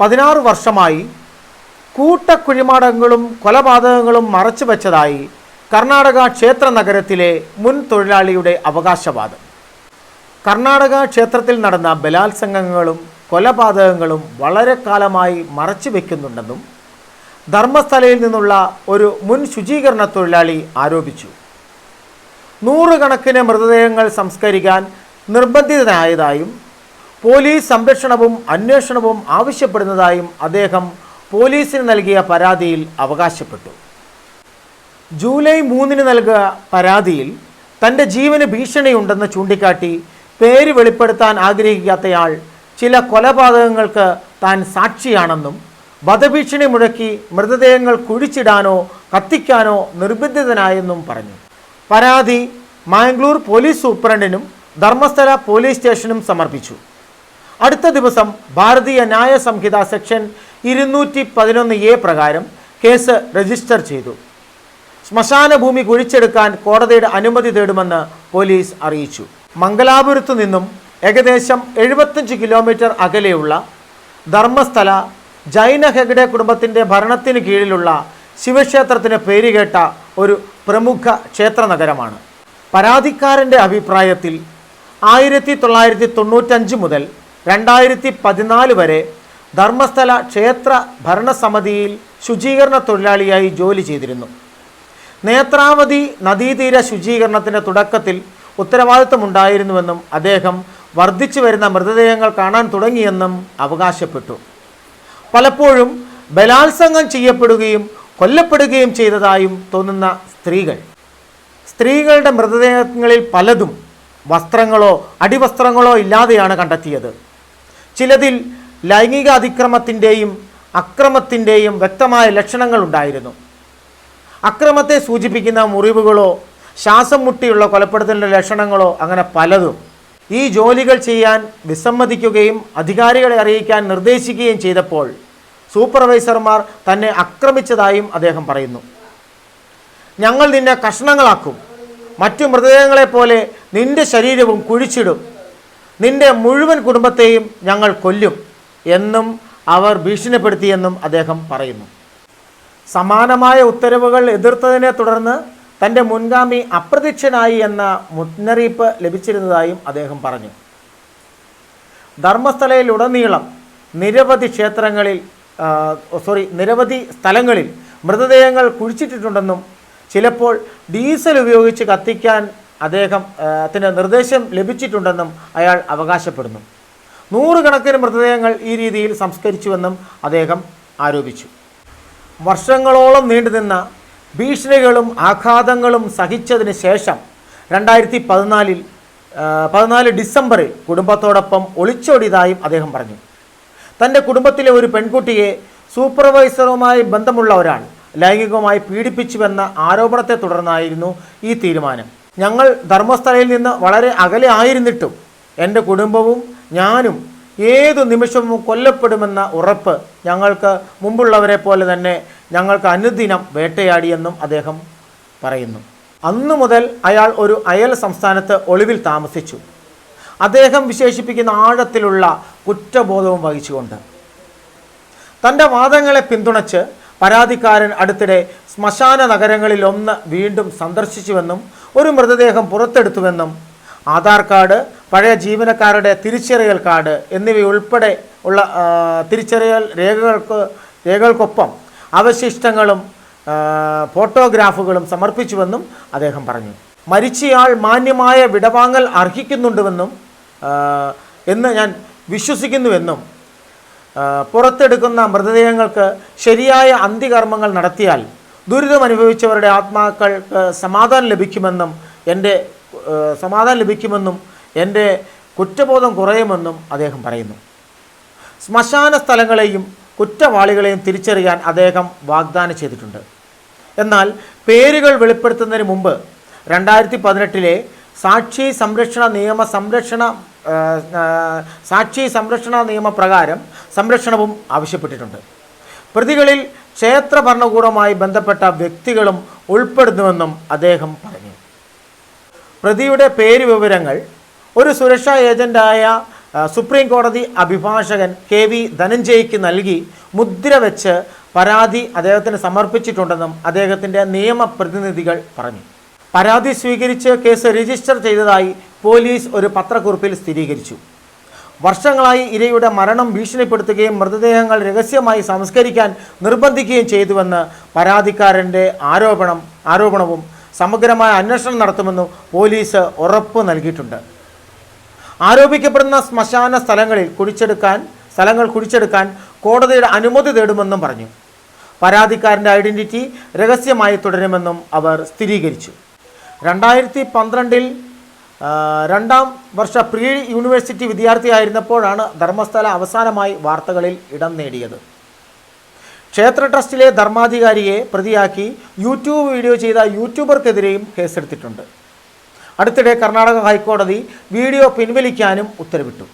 പതിനാറ് വർഷമായി കൂട്ടക്കുഴിമാടങ്ങളും കൊലപാതകങ്ങളും മറച്ചു വച്ചതായി കർണാടക ക്ഷേത്ര നഗരത്തിലെ മുൻ തൊഴിലാളിയുടെ അവകാശവാദം. കർണാടക ക്ഷേത്രത്തിൽ നടന്ന ബലാത്സംഗങ്ങളും കൊലപാതകങ്ങളും വളരെ കാലമായി മറച്ചു വയ്ക്കുന്നുണ്ടെന്നും ധർമ്മസ്ഥലയിൽ നിന്നുള്ള ഒരു മുൻ ശുചീകരണ തൊഴിലാളി ആരോപിച്ചു. നൂറുകണക്കിന് മൃതദേഹങ്ങൾ സംസ്കരിക്കാൻ നിർബന്ധിതനായതായും പോലീസ് സംരക്ഷണവും അന്വേഷണവും ആവശ്യപ്പെടുന്നതായും അദ്ദേഹം പോലീസിന് നൽകിയ പരാതിയിൽ അവകാശപ്പെട്ടു. ജൂലൈ മൂന്നിന് നൽകിയ പരാതിയിൽ തന്റെ ജീവന് ഭീഷണിയുണ്ടെന്ന് ചൂണ്ടിക്കാട്ടി പേര് വെളിപ്പെടുത്താൻ ആഗ്രഹിക്കാത്തയാൾ ചില കൊലപാതകങ്ങൾക്ക് താൻ സാക്ഷിയാണെന്നും വധഭീഷണി മുഴക്കി മൃതദേഹങ്ങൾ കുഴിച്ചിടാനോ കത്തിക്കാനോ നിർബന്ധിതനായെന്നും പറഞ്ഞു. പരാതി മാംഗ്ലൂർ പോലീസ് സൂപ്രണ്ടിനും ധർമ്മസ്ഥല പോലീസ് സ്റ്റേഷനും സമർപ്പിച്ചു. അടുത്ത ദിവസം ഭാരതീയ ന്യായ സംഹിത സെക്ഷൻ ഇരുന്നൂറ്റി പതിനൊന്ന് എ പ്രകാരം കേസ് രജിസ്റ്റർ ചെയ്തു. ശ്മശാന ഭൂമി കുഴിച്ചെടുക്കാൻ കോടതിയുടെ അനുമതി തേടുമെന്ന് പോലീസ് അറിയിച്ചു. മംഗലാപുരത്തു നിന്നും ഏകദേശം എഴുപത്തഞ്ച് കിലോമീറ്റർ അകലെയുള്ള ധർമ്മസ്ഥല ജൈന ഹെഗ്ഡെ കുടുംബത്തിന്റെ ഭരണത്തിന് കീഴിലുള്ള ശിവക്ഷേത്രത്തിന് പേരുകേട്ട ഒരു പ്രമുഖ ക്ഷേത്ര നഗരമാണ്. പരാതിക്കാരന്റെ അഭിപ്രായത്തിൽ ആയിരത്തി തൊള്ളായിരത്തി തൊണ്ണൂറ്റഞ്ച് മുതൽ രണ്ടായിരത്തി പതിനാല് വരെ ധർമ്മസ്ഥല ക്ഷേത്ര ഭരണസമിതിയിൽ ശുചീകരണ തൊഴിലാളിയായി ജോലി ചെയ്തിരുന്നു. നേത്രാവതി നദീതീര ശുചീകരണത്തിന്റെ തുടക്കത്തിൽ ഉത്തരവാദിത്തമുണ്ടായിരുന്നുവെന്നും അദ്ദേഹം വർദ്ധിച്ചു വരുന്ന മൃതദേഹങ്ങൾ കാണാൻ തുടങ്ങിയെന്നും അവകാശപ്പെട്ടു. പലപ്പോഴും ബലാത്സംഗം ചെയ്യപ്പെടുകയും കൊല്ലപ്പെടുകയും ചെയ്തതായും തോന്നുന്ന സ്ത്രീകൾ. സ്ത്രീകളുടെ മൃതദേഹങ്ങളിൽ പലതും വസ്ത്രങ്ങളോ അടിവസ്ത്രങ്ങളോ ഇല്ലാതെയാണ് കണ്ടെത്തിയത്. ചിലതിൽ ലൈംഗിക അതിക്രമത്തിന്റെയും അക്രമത്തിന്റെയും വ്യക്തമായ ലക്ഷണങ്ങൾ ഉണ്ടായിരുന്നു അക്രമത്തെ സൂചിപ്പിക്കുന്ന മുറിവുകളോ ശ്വാസം മുട്ടിയുള്ള കൊലപ്പെടുത്തലിന്റെ ലക്ഷണങ്ങളോ അങ്ങനെ പലതും. ഈ ജോലികൾ ചെയ്യാൻ വിസമ്മതിക്കുകയും അധികാരികളെ അറിയിക്കാൻ നിർദ്ദേശിക്കുകയും ചെയ്തപ്പോൾ സൂപ്പർവൈസർമാർ തന്നെ ആക്രമിച്ചതായും അദ്ദേഹം പറയുന്നു. ഞങ്ങൾ നിന്നെ കഷ്ണങ്ങളാക്കും. മറ്റു മൃതദേഹങ്ങളെപ്പോലെ നിന്റെ ശരീരവും കുഴിച്ചിടും. നിന്റെ മുഴുവൻ കുടുംബത്തെയും ഞങ്ങൾ കൊല്ലും എന്നും അവർ ഭീഷണിപ്പെടുത്തിയെന്നും അദ്ദേഹം പറയുന്നു. സമാനമായ ഉത്തരവുകൾ എതിർത്തതിനെ തുടർന്ന് തന്റെ മുൻഗാമി അപ്രത്യക്ഷനായി എന്ന മുന്നറിയിപ്പ് ലഭിച്ചിരുന്നതായും അദ്ദേഹം പറഞ്ഞു. ധർമ്മസ്ഥലയിലുടനീളം നിരവധി ക്ഷേത്രങ്ങളിൽ സോറി നിരവധി സ്ഥലങ്ങളിൽ മൃതദേഹങ്ങൾ കുഴിച്ചിട്ടിട്ടുണ്ടെന്നും ചിലപ്പോൾ ഡീസൽ ഉപയോഗിച്ച് കത്തിക്കാൻ അദ്ദേഹം ആ, ത്തിന് നിർദ്ദേശം ലഭിച്ചിട്ടുണ്ടെന്നും അയാൾ അവകാശപ്പെടുന്നു. നൂറുകണക്കിന് മൃതദേഹങ്ങൾ ഈ രീതിയിൽ സംസ്കരിച്ചുവെന്നും അദ്ദേഹം ആരോപിച്ചു. വർഷങ്ങളോളം നീണ്ടുനിന്ന ഭീഷണികളും ആഘാതങ്ങളും സഹിച്ചതിന് ശേഷം രണ്ടായിരത്തി പതിനാലിൽ പതിനാല് ഡിസംബറിൽ കുടുംബത്തോടൊപ്പം ഒളിച്ചോടിയതായും അദ്ദേഹം പറഞ്ഞു. തന്റെ കുടുംബത്തിലെ ഒരു പെൺകുട്ടിയെ സൂപ്പർവൈസറുമായി ബന്ധമുള്ള ഒരാൾ ലൈംഗികമായി പീഡിപ്പിച്ചുവെന്ന ആരോപണത്തെ തുടർന്നായിരുന്നു ഈ തീരുമാനം. ഞങ്ങൾ ധർമ്മസ്ഥലയിൽ നിന്ന് വളരെ അകലെ ആയിരുന്നിട്ടും എന്റെ കുടുംബവും ഞാനും ഏതു നിമിഷവും കൊല്ലപ്പെടുമെന്ന ഉറപ്പ് ഞങ്ങൾക്ക് മുമ്പുള്ളവരെ പോലെ തന്നെ ഞങ്ങൾക്ക് അനുദിനം വേട്ടയാടിയെന്നും അദ്ദേഹം പറയുന്നു. അന്നു മുതൽ അയാൾ ഒരു അയൽ സംസ്ഥാനത്ത് ഒളിവിൽ താമസിച്ചു. അദ്ദേഹം വിശേഷിപ്പിക്കുന്ന ആഴത്തിലുള്ള കുറ്റബോധവും വഹിച്ചുകൊണ്ട് തന്റെ വാദങ്ങളെ പിന്തുണച്ച് പരാതിക്കാരൻ അടുത്തിടെ ശ്മശാന നഗരങ്ങളിൽ ഒന്ന് വീണ്ടും സന്ദർശിച്ചുവെന്നും ഒരു മൃതദേഹം പുറത്തെടുത്തുവെന്നും ആധാർ കാർഡ് പഴയ ജീവനക്കാരുടെ തിരിച്ചറിയൽ കാർഡ് എന്നിവയുൾപ്പെടെ ഉള്ള തിരിച്ചറിയൽ രേഖകൾക്ക് രേഖകൾക്കൊപ്പം അവശിഷ്ടങ്ങളും ഫോട്ടോഗ്രാഫുകളും സമർപ്പിച്ചുവെന്നും അദ്ദേഹം പറഞ്ഞു. മരിച്ചയാൾ മാന്യമായ വിടവാങ്ങൽ അർഹിക്കുന്നുണ്ടെന്നും എന്ന് ഞാൻ വിശ്വസിക്കുന്നുവെന്നും പുറത്തെടുക്കുന്ന മൃതദേഹങ്ങൾക്ക് ശരിയായ അന്ത്യകർമ്മങ്ങൾ നടത്തിയാൽ ദുരിതം അനുഭവിച്ചവരുടെ ആത്മാക്കൾക്ക് സമാധാനം ലഭിക്കുമെന്നും എന്റെ സമാധാനം ലഭിക്കുമെന്നും എന്റെ കുറ്റബോധം കുറയുമെന്നും അദ്ദേഹം പറയുന്നു. ശ്മശാന സ്ഥലങ്ങളെയും കുറ്റവാളികളെയും തിരിച്ചറിയാൻ അദ്ദേഹം വാഗ്ദാനം ചെയ്തിട്ടുണ്ട്. എന്നാൽ പേരുകൾ വെളിപ്പെടുത്തുന്നതിന് മുമ്പ് രണ്ടായിരത്തി പതിനെട്ടിലെ സാക്ഷി സംരക്ഷണ നിയമ സംരക്ഷണ സാക്ഷി സംരക്ഷണ നിയമപ്രകാരം സംരക്ഷണവും ആവശ്യപ്പെട്ടിട്ടുണ്ട്. പ്രതികളിൽ ക്ഷേത്ര ഭരണകൂടവുമായി ബന്ധപ്പെട്ട വ്യക്തികളും ഉൾപ്പെടുന്നുവെന്നും അദ്ദേഹം പറഞ്ഞു. പ്രതിയുടെ പേര് വിവരങ്ങൾ ഒരു സുരക്ഷാ ഏജന്റായ സുപ്രീം കോടതി അഭിഭാഷകൻ കെ വി ധനഞ്ജയ്ക്ക് നൽകി മുദ്ര വെച്ച് പരാതി അദ്ദേഹത്തിന് സമർപ്പിച്ചിട്ടുണ്ടെന്നും അദ്ദേഹത്തിന്റെ നിയമപ്രതിനിധികൾ പറഞ്ഞു. പരാതി സ്വീകരിച്ച് കേസ് രജിസ്റ്റർ ചെയ്തതായി പോലീസ് ഒരു പത്രക്കുറിപ്പിൽ സ്ഥിരീകരിച്ചു. വർഷങ്ങളായി ഇരയുടെ മരണം ഭീഷണിപ്പെടുത്തുകയും മൃതദേഹങ്ങൾ രഹസ്യമായി സംസ്കരിക്കാൻ നിർബന്ധിക്കുകയും ചെയ്തുവെന്ന് പരാതിക്കാരന്റെ ആരോപണം ആരോപണവും സമഗ്രമായ അന്വേഷണം നടത്തുമെന്നും പോലീസ് ഉറപ്പ് നൽകിയിട്ടുണ്ട്. ആരോപിക്കപ്പെടുന്ന ശ്മശാന സ്ഥലങ്ങളിൽ കുഴിച്ചെടുക്കാൻ സ്ഥലങ്ങൾ കുഴിച്ചെടുക്കാൻ കോടതിയുടെ അനുമതി തേടുമെന്നും പറഞ്ഞു. പരാതിക്കാരന്റെ ഐഡന്റിറ്റി രഹസ്യമായി തുടരുമെന്നും അവർ സ്ഥിരീകരിച്ചു. രണ്ടായിരത്തി പന്ത്രണ്ടിൽ രണ്ടാം വർഷ പ്രീ യൂണിവേഴ്സിറ്റി വിദ്യാർത്ഥിയായിരുന്നപ്പോഴാണ് ധർമ്മസ്ഥല അവസാനമായി വാർത്തകളിൽ ഇടം നേടിയത്. ക്ഷേത്ര ട്രസ്റ്റിലെ ധർമാധികാരിയെ പ്രതിയാക്കി യൂട്യൂബ് വീഡിയോ ചെയ്ത യൂട്യൂബർക്കെതിരെയും കേസെടുത്തിട്ടുണ്ട്. അടുത്തിടെ കർണാടക ഹൈക്കോടതി വീഡിയോ പിൻവലിക്കാനും ഉത്തരവിട്ടു.